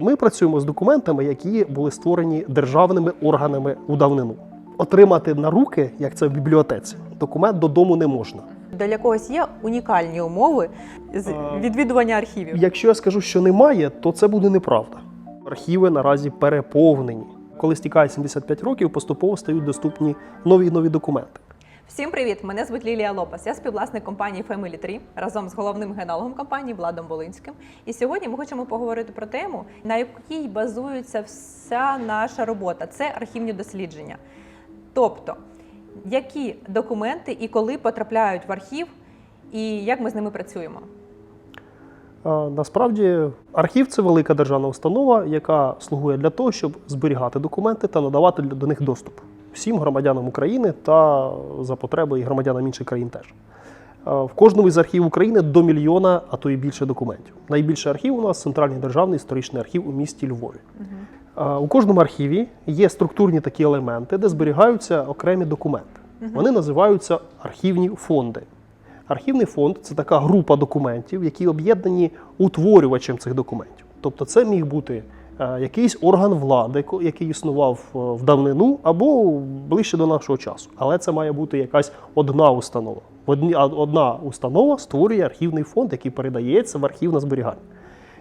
Ми працюємо з документами, які були створені державними органами у давнину. Отримати на руки, як це в бібліотеці, документ додому не можна. Для когось є унікальні умови з відвідування архівів. Якщо я скажу, що немає, то це буде неправда. Архіви наразі переповнені. Коли стікає 75 років, поступово стають доступні нові і нові документи. Всім привіт! Мене звуть Лілія Лопас. Я співвласник компанії Family 3 разом з головним генеалогом компанії Владом Волинським. І сьогодні ми хочемо поговорити про тему, на якій базується вся наша робота. Це архівні дослідження. Тобто, які документи і коли потрапляють в архів, і як ми з ними працюємо. Насправді, архів це велика державна установа, яка слугує для того, щоб зберігати документи та надавати до них доступ всім громадянам України та за потреби і громадянам інших країн теж. В кожному із архівів України до мільйона, а то і більше документів. Найбільший архів у нас центральний державний історичний архів у місті Львові. А, У кожному архіві є структурні такі елементи, де зберігаються окремі документи. Вони називаються архівні фонди. Архівний фонд це така група документів, які об'єднані утворювачем цих документів. Тобто, це міг бути е, якийсь орган влади, який існував е, в давнину або ближче до нашого часу. Але це має бути якась одна установа. Одна установа створює архівний фонд, який передається в архів на зберігання.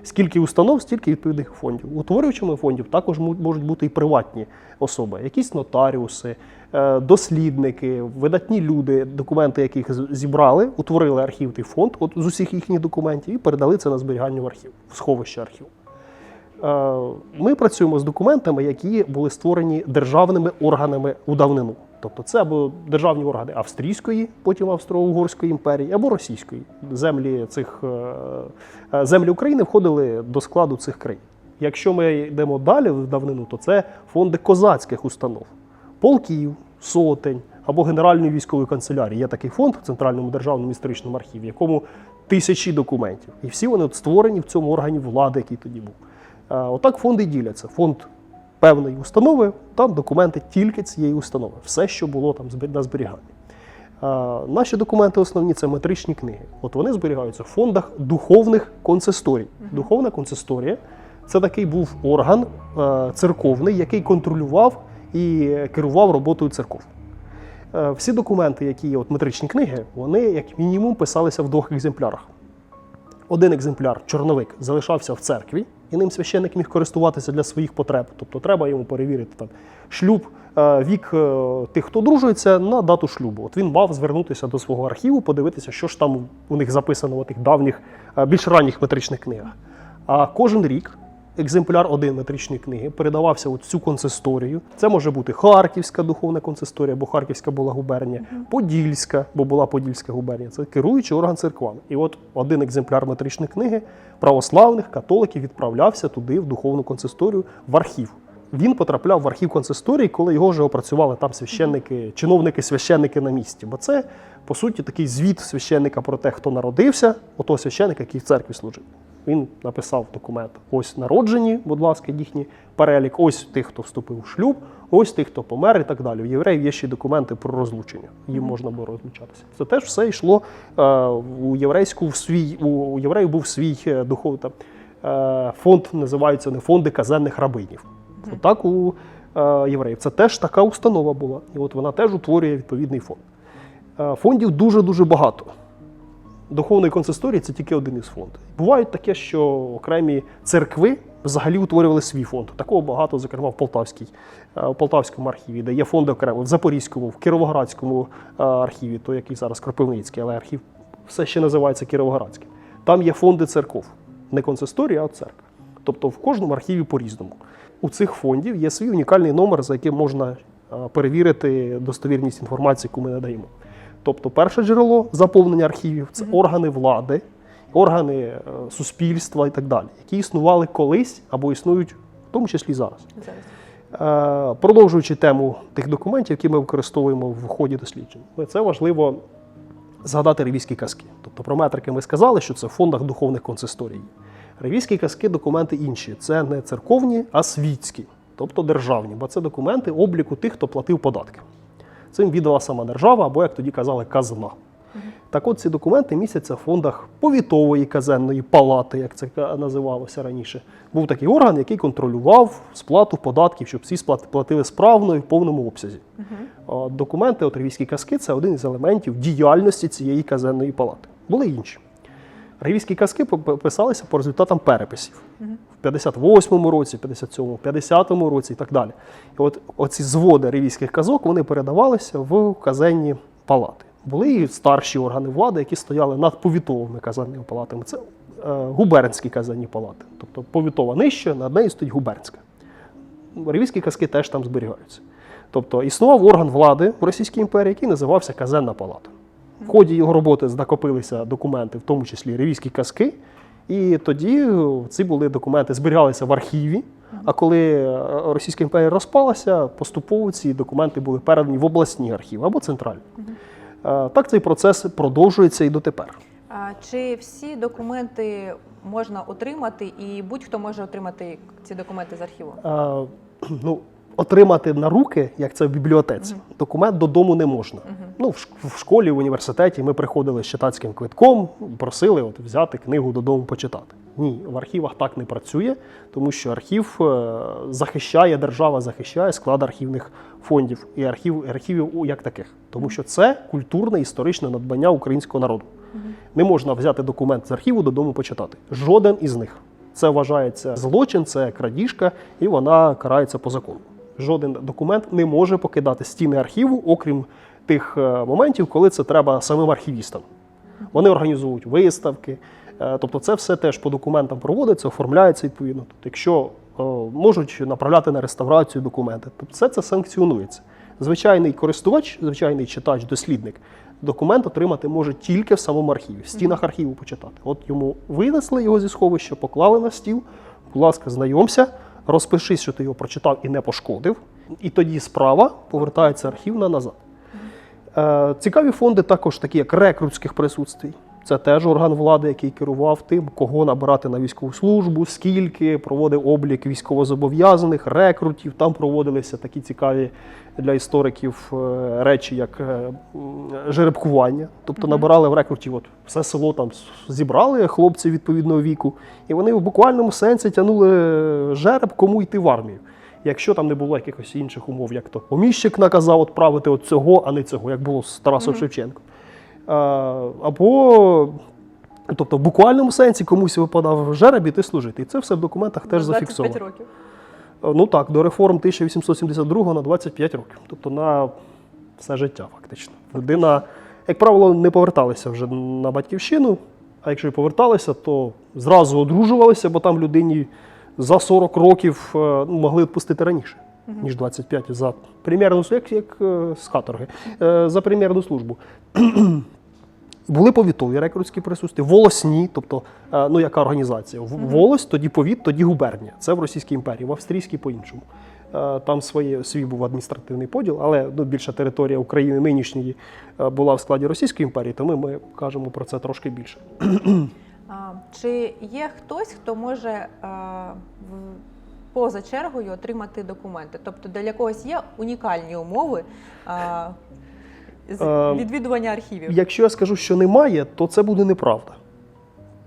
Скільки установ, стільки відповідних фондів. Утворювачами фондів також можуть бути і приватні особи, якісь нотаріуси, е, дослідники, видатні люди, документи яких зібрали, утворили архівний фонд от з усіх їхніх документів і передали це на зберігання в архів, в сховище архіву. Е, Ми працюємо з документами, які були створені державними органами у давнину. Тобто це або державні органи Австрійської, потім Австро-Угорської імперії, або Російської. Землі цих е, е, землі України входили до складу цих країн. Якщо ми йдемо далі в давнину, то це фонди козацьких установ, полків, сотень або Генеральної військової канцелярії. Є такий фонд в Центральному державному історичному архіві, в якому тисячі документів. І всі вони створені в цьому органі влади, який тоді був. Е, Отак фонди діляться. Фонд певної установи, там документи тільки цієї установи, все, що було там на зберіганні. Е, Наші документи основні це метричні книги. От вони зберігаються в фондах духовних консисторій. Духовна консисторія це такий був орган е, церковний, який контролював і керував роботою церков. Всі документи, які є от метричні книги, вони як мінімум писалися в двох екземплярах. Один екземпляр, чорновик, залишався в церкві, і ним священник міг користуватися для своїх потреб. Тобто треба йому перевірити там шлюб, е, вік е, тих, хто дружується, на дату шлюбу. От він мав звернутися до свого архіву, подивитися, що ж там у них записано в тих давніх, е, більш ранніх метричних книгах. А кожен рік екземпляр один метричної книги передавався у цю консисторію. Це може бути Харківська духовна консисторія, бо Харківська була губернія, Подільська, бо була Подільська губернія. Це керуючий орган церквами. І от один екземпляр метричної книги православних католиків відправлявся туди, в духовну консисторію, в архів. Він потрапляв в архів консисторії, коли його вже опрацювали там священники, чиновники, священники на місці. Бо це, по суті, такий звіт священника про те, хто народився, отого священника, який в церкві служив. Він написав документ: ось народжені, будь ласка, їхній перелік, ось тих, хто вступив у шлюб, ось тих, хто помер, і так далі. У євреїв є ще документи про розлучення. Їм можна було розлучатися. Це теж все йшло е, у єврейську в свій у, євреїв був свій е, духовний там, е, фонд, називається не фонди казенних рабинів. Отак у е, євреїв. Це теж така установа була. І от вона теж утворює відповідний фонд. Е, фондів дуже-дуже багато. Духовної консисторії це тільки один із фондів. Бувають таке, що окремі церкви взагалі утворювали свій фонд. Такого багато, зокрема, в Полтавській, е, в Полтавському архіві, де є фонди окремо, в Запорізькому, в Кіровоградському е, архіві, той, який зараз Кропивницький, але архів все ще називається Кіровоградським. Там є фонди церков. Не консисторія, а церква. Тобто в кожному архіві по-різному. У цих фондів є свій унікальний номер, за яким можна е, перевірити достовірність інформації, яку ми надаємо. Тобто, перше джерело заповнення архівів це органи влади, органи е, суспільства і так далі, які існували колись або існують в тому числі зараз. Зараз. Е, Продовжуючи тему тих документів, які ми використовуємо в ході досліджень, це важливо згадати ревізькі казки. Тобто про метрики ми сказали, що це в фондах духовних консисторій. Ревізькі казки документи інші. Це не церковні, а світські, тобто державні, бо це документи обліку тих, хто платив податки. Цим віддала сама держава, або, як тоді казали, казна. Так от ці документи містяться в фондах повітової казенної палати, як це називалося раніше. Був такий орган, який контролював сплату податків, щоб всі сплати платили справно і в повному обсязі. А Документи отривійські казки це один із елементів діяльності цієї казенної палати. Були інші. Ревійські казки писалися по результатам переписів в 58-му році, 57-му, 50-му році і так далі. І от оці зводи ревійських казок вони передавалися в казенні палати. Були і старші органи влади, які стояли над повітовими казенними палатами. Це е, губернські казенні палати. Тобто повітова нижче, над нею стоїть губернська. Ревійські казки теж там зберігаються. Тобто існував орган влади в Російській імперії, який називався Казенна палата. В ході його роботи накопилися документи, в тому числі ревійські казки. І тоді ці були документи зберігалися в архіві. А коли е, Російська імперія розпалася, поступово ці документи були передані в обласні архіви або центральні. Е, Так цей процес продовжується і дотепер. А чи всі документи можна отримати, і будь-хто може отримати ці документи з архіву? Е, ну, отримати на руки, як це в бібліотеці, документ додому не можна. Ну, в, шк- в школі, в університеті ми приходили з читацьким квитком, просили от, взяти книгу додому почитати. Ні, в архівах так не працює, тому що архів е, захищає, держава захищає склад архівних фондів і архів, архівів як таких. Тому що це культурне історичне надбання українського народу. Не можна взяти документ з архіву додому почитати. Жоден із них. Це вважається злочин, це крадіжка, і вона карається по закону. Жоден документ не може покидати стіни архіву, окрім тих е, моментів, коли це треба самим архівістам. Вони організовують виставки. е, Тобто, це все теж по документам проводиться, оформляється відповідно. Тобто, якщо е, можуть направляти на реставрацію документи, тобто все це санкціонується. Звичайний користувач, звичайний читач, дослідник, документ отримати може тільки в самому архіві, в стінах архіву почитати. От йому винесли його зі сховища, поклали на стіл. Будь ласка, знайомся, розпишись, що ти його прочитав і не пошкодив. І тоді справа повертається архівна назад. Е, Цікаві фонди також такі, як рекрутських присутствій. Це теж орган влади, який керував тим, кого набирати на військову службу, скільки проводив облік військовозобов'язаних, рекрутів. Там проводилися такі цікаві для істориків е, речі, як е, жеребкування. Тобто набирали в рекрутів, от все село там зібрали хлопці відповідного віку, і вони в буквальному сенсі тягнули жереб, кому йти в армію. Якщо там не було якихось інших умов, як то поміщик наказав відправити от цього, а не цього, як було з Тарасом Шевченком. А, або, тобто, в буквальному сенсі комусь випадав жереб іти служити. І це все в документах теж 25 зафіксовано. років. Е, Ну так, до реформ 1872 на 25 років. Тобто на все життя, фактично. Людина, як правило, не поверталися вже на батьківщину, а якщо і поверталися, то зразу одружувалися, бо там людині за 40 років е, ну, могли відпустити раніше, ніж 25 за примірну, як, як е, з каторги, е, за примірну службу. Були повітові рекрутські присутні, волосні, тобто, е, ну яка організація? Волость, тоді повіт, тоді губернія. Це в Російській імперії, в австрійській по-іншому. Там своє, свій був адміністративний поділ, але ну, більша територія України нинішньої була в складі Російської імперії, тому ми кажемо про це трошки більше. Чи є хтось, хто може поза чергою отримати документи? Тобто для когось є унікальні умови а, з Е, відвідування архівів? Якщо я скажу, що немає, то це буде неправда.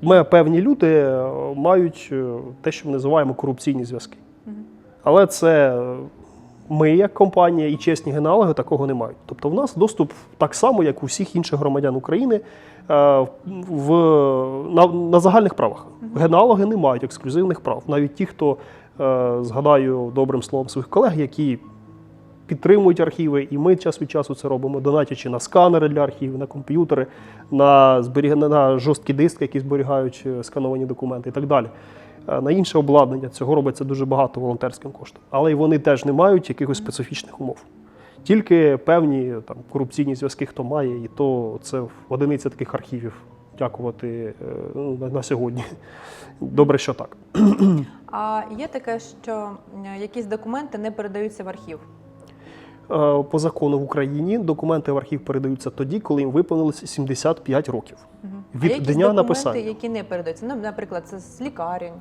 Ми певні люди е, мають е, те, що ми називаємо корупційні зв'язки. Але це ми, як компанія, і чесні генеалоги такого не мають. Тобто в нас доступ так само, як у всіх інших громадян України в, на, на загальних правах. Генеалоги не мають ексклюзивних прав. Навіть ті, хто згадаю добрим словом своїх колег, які підтримують архіви, і ми час від часу це робимо, донатячи на сканери для архівів, на комп'ютери, на, зберіг... на жорсткі диски, які зберігають е, скановані документи і так далі. Е, На інше обладнання цього робиться дуже багато волонтерським коштом. Але й вони теж не мають якихось специфічних умов. Тільки певні там, корупційні зв'язки, хто має, і то це в одиниці таких архівів. Дякувати е, ну, на- сьогодні. Добре, що так. А є таке, що якісь документи не передаються в архів. Е, По закону в Україні документи в архів передаються тоді, коли їм виповнилося 75 років. а Від якісь дня документи, написання. які не передаються? Ну, наприклад, це з лікарень,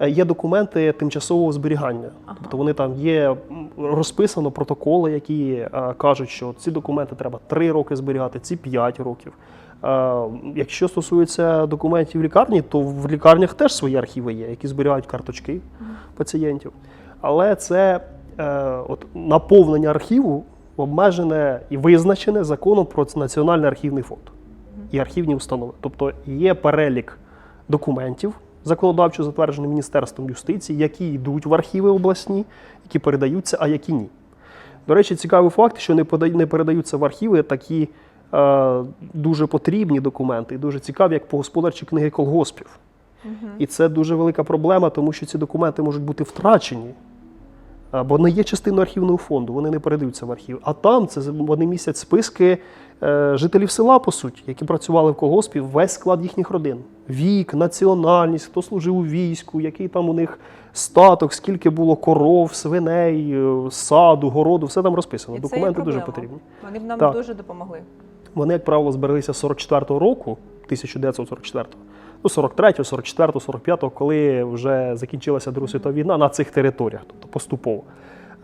Е, Є документи тимчасового зберігання, Ага. тобто вони там є розписано протоколи, які кажуть, що ці документи треба 3 роки зберігати, ці 5 років. Е, якщо стосується документів в лікарні, то в лікарнях теж свої архіви є, які зберігають карточки пацієнтів. Але це е, от, наповнення архіву обмежене і визначене законом про Національний архівний фонд і архівні установи. Тобто є перелік документів, законодавчо затверджений Міністерством юстиції, які йдуть в архіви обласні, які передаються, а які ні. До речі, цікавий факт, що не передаються в архіви такі дуже потрібні документи, і дуже цікаві, як господарчі книги колгоспів. І це дуже велика проблема, тому що ці документи можуть бути втрачені, бо не є частиною архівного фонду, вони не передаються в архів. А там це вони містять списки е, жителів села, по суті, які працювали в колгоспі, весь склад їхніх родин. Вік, національність, хто служив у війську, який там у них статок, скільки було коров, свиней, е, саду, городу, все там розписано. І це є Документи дуже потрібні. Вони б нам Так. дуже допомогли. Вони, як правило, збереглися з 44-го року, 1944-го, ну 43-го, 44-го, 45-го, коли вже закінчилася Друга світова війна на цих територіях, тобто поступово.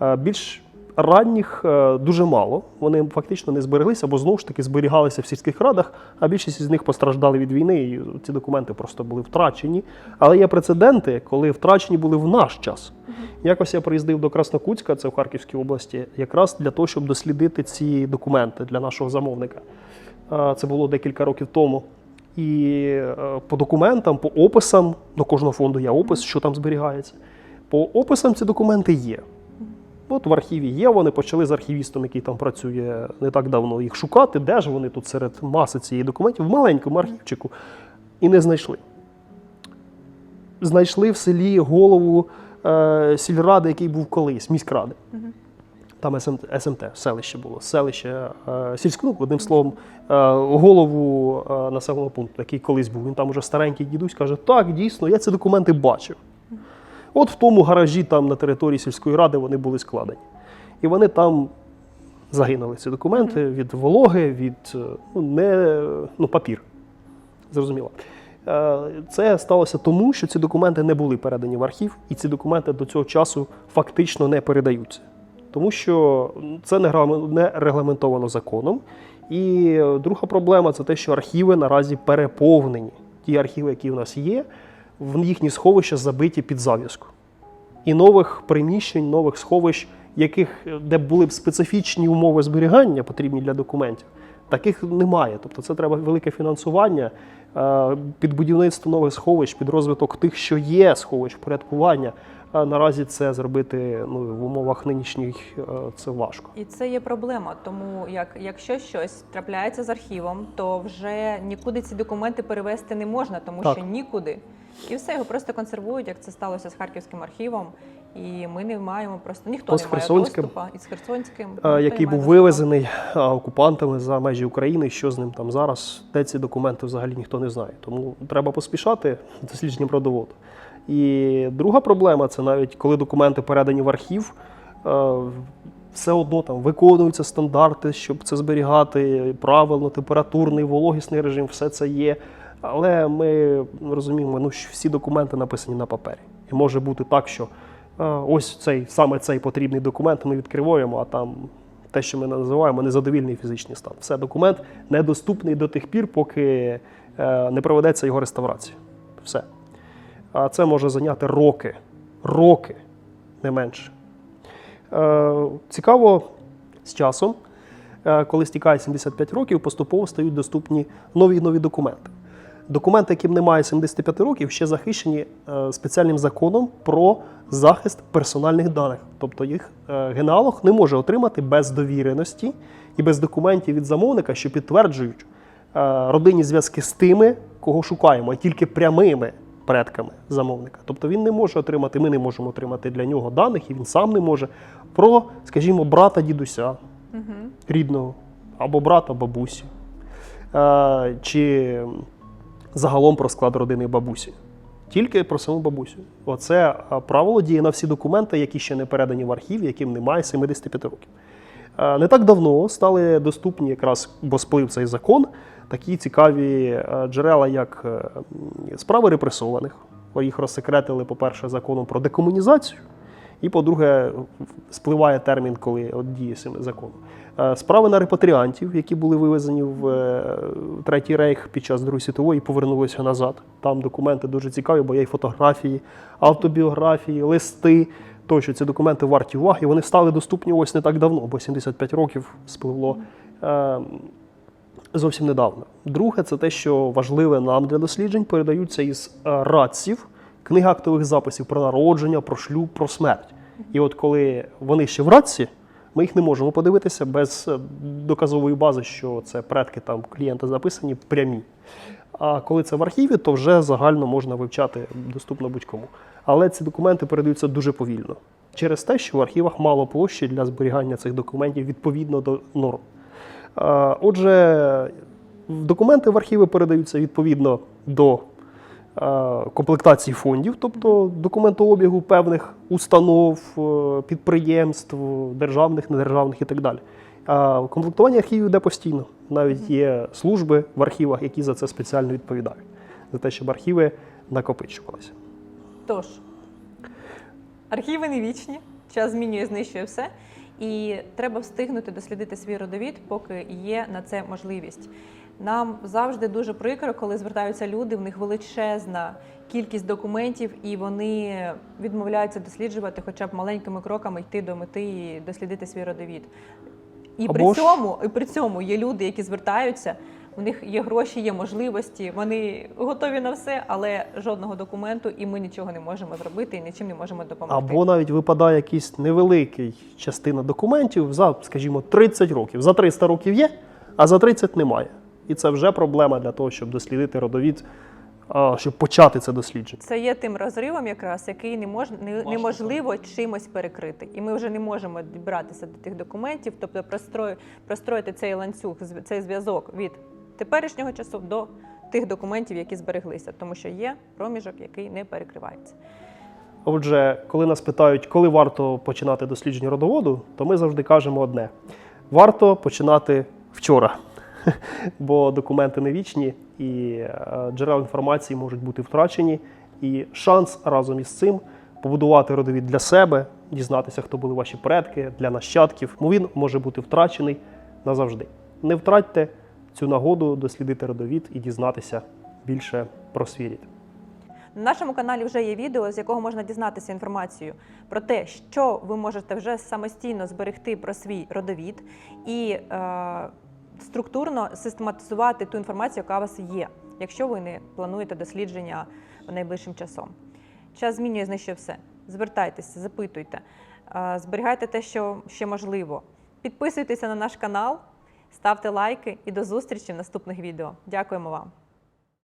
Е, Більш ранніх е, дуже мало. Вони фактично не збереглися, бо знову ж таки зберігалися в сільських радах, а більшість з них постраждали від війни, і ці документи просто були втрачені. Але є прецеденти, коли втрачені були в наш час. Якось я приїздив до Краснокутська, це в Харківській області, якраз для того, щоб дослідити ці документи для нашого замовника. Це було декілька років тому. І е, по документам, по описам до кожного фонду є опис, що там зберігається. По описам ці документи є. От в архіві є, вони почали з архівістом, який там працює не так давно, їх шукати, де ж вони тут серед маси цієї документів, в маленькому архівчику, і не знайшли. Знайшли в селі голову е, сільради, який був колись, міськради. Там СМТ, СМТ, селище було, селище е, сільську, ну, одним словом, е, голову е, населеного пункту, який колись був. Він там уже старенький дідусь каже: так, дійсно, я ці документи бачив. От в тому гаражі, там на території сільської ради, вони були складені. І вони там загинули ці документи від вологи, від ну, не, ну, папір. Зрозуміло. Це сталося тому, що ці документи не були передані в архів, і ці документи до цього часу фактично не передаються. Тому що це не регламентовано законом. І друга проблема це те, що архіви наразі переповнені. Ті архіви, які в нас є, в їхні сховища забиті під зав'язку. І нових приміщень, нових сховищ, яких, де були б специфічні умови зберігання, потрібні для документів, таких немає. Тобто це треба велике фінансування е, під будівництво нових сховищ, під розвиток тих, що є сховищ, впорядкування. Наразі це зробити ну, в умовах нинішніх е, це важко. І це є проблема. Тому як якщо щось трапляється з архівом, то вже нікуди ці документи перевести не можна, тому Так. що нікуди. І все його просто консервують, як це сталося з харківським архівом. І ми не маємо просто ніхто То не має Херсонським, доступу і з Херсонським, Е, який був доступу. вивезений е, окупантами за межі України. Що з ним там зараз? Де ці документи взагалі ніхто не знає. Тому треба поспішати дослідженням родоводу. І друга проблема це навіть коли документи передані в архів. е, Все одно там виконуються стандарти, щоб це зберігати правильно, температурний, вологісний режим, все це є. Але ми розуміємо, ну, що всі документи написані на папері. І може бути так, що е, ось цей саме цей потрібний документ ми відкриваємо, а там те, що ми називаємо незадовільний фізичний стан. Все, документ недоступний до тих пір, поки е, не проведеться його реставрація. Все. А це може зайняти роки, роки, не менше. Е, цікаво, з часом, е, коли стікає 75 років, поступово стають доступні нові і нові документи. Документи, яким немає 75 років, ще захищені е, спеціальним законом про захист персональних даних. Тобто їх генеалог не може отримати без довіреності і без документів від замовника, що підтверджують родинні зв'язки з тими, кого шукаємо, а тільки прямими предками замовника. Тобто він не може отримати, ми не можемо отримати для нього даних, і він сам не може про, скажімо, брата дідуся рідного, або брата бабусі, е, чи загалом про склад родини бабусі. Тільки про саму бабусю. Оце е, правило діє на всі документи, які ще не передані в архів, яким немає 75 років. Е, Не так давно стали доступні якраз, бо сплив цей закон, такі цікаві е, джерела, як е, справи репресованих, їх розсекретили, по-перше, законом про декомунізацію, і, по-друге, спливає термін, коли от діє саме закон. Е, Справи на репатріантів, які були вивезені в Третій рейх під час Другої світової, і повернулися назад. Там документи дуже цікаві, бо є і фотографії, автобіографії, листи. Тощо ці документи варті уваги. Вони стали доступні ось не так давно, бо 75 років спливло е, зовсім недавно. Друге, це те, що важливе нам для досліджень, передаються із е, радців, книги актових записів про народження, про шлюб, про смерть. І от коли вони ще в радці, ми їх не можемо подивитися без е, доказової бази, що це предки там клієнта записані прямі. А коли це в архіві, то вже загально можна вивчати доступно будь-кому. Але ці документи передаються дуже повільно через те, що в архівах мало площі для зберігання цих документів відповідно до норм. Отже, документи в архіви передаються відповідно до комплектації фондів, тобто документообігу певних установ, е, підприємств, державних, недержавних і так далі. А комплектування архівів йде постійно. Навіть є служби в архівах, які за це спеціально відповідають, за те, щоб архіви накопичувалися. Тож, архіви не вічні, час змінює, знищує все. І треба встигнути дослідити свій родовід, поки є на це можливість. Нам завжди дуже прикро, коли звертаються люди, в них величезна кількість документів, і вони відмовляються досліджувати, хоча б маленькими кроками йти до мети і дослідити свій родовід. І при Або ж- цьому, і при цьому є люди, які звертаються, у них є гроші, є можливості, вони готові на все, але жодного документу, і ми нічого не можемо зробити і нічим не можемо допомогти. Або навіть випадає якийсь невеликий частина документів за, скажімо, 30 років. За 300 років є, а за 30 немає. І це вже проблема для того, щоб дослідити родовід, щоб почати це дослідження. Це є тим розривом, якраз який не мож, не, неможливо чимось перекрити, і ми вже не можемо дібратися до тих документів, тобто прострою, простроїти цей ланцюг, цей зв'язок від теперішнього часу до тих документів, які збереглися, тому що є проміжок, який не перекривається. Отже, коли нас питають, коли варто починати дослідження родоводу, то ми завжди кажемо одне: варто починати вчора, бо документи не вічні і е, джерела інформації можуть бути втрачені. І шанс разом із цим побудувати родовід для себе, дізнатися, хто були ваші предки, для нащадків, ну, він може бути втрачений назавжди. Не втратьте цю нагоду дослідити родовід і дізнатися більше про свій. На нашому каналі вже є відео, з якого можна дізнатися інформацію про те, що ви можете вже самостійно зберегти про свій родовід і е, структурно систематизувати ту інформацію, яка у вас є, якщо ви не плануєте дослідження найближчим часом. Час змінює знищує все. Звертайтеся, запитуйте, е, зберігайте те, що ще можливо. Підписуйтеся на наш канал, ставте лайки і до зустрічі в наступних відео. Дякуємо вам!